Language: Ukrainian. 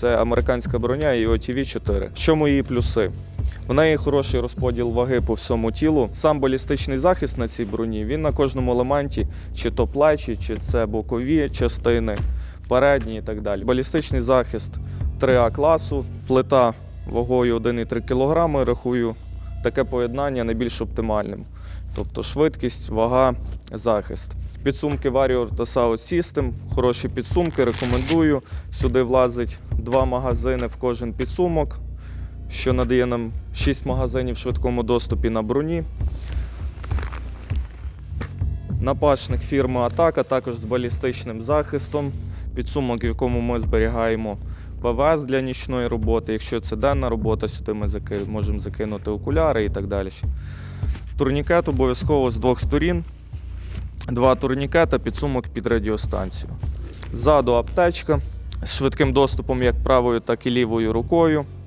Це американська броня і OTV 4. В чому її плюси? В неї хороший розподіл ваги по всьому тілу. Сам балістичний захист на цій броні він на кожному елементі, чи то плечі, чи це бокові частини, передні і так далі. Балістичний захист 3А класу, плита вагою 1,3 кг, рахую таке поєднання найбільш оптимальним. Тобто швидкість, вага, захист. Підсумки Warrior та South System. Хороші підсумки, рекомендую. Сюди влазить два магазини в кожен підсумок, що надає нам 6 магазинів в швидкому доступі на броні. Напашник фірми Атака, також з балістичним захистом. Підсумок, в якому ми зберігаємо ПВС для нічної роботи. Якщо це денна робота, сюди ми можемо закинути окуляри і так далі. Турнікет обов'язково з двох сторін. Два турнікета, підсумок під радіостанцію. Ззаду аптечка з швидким доступом як правою, так і лівою рукою.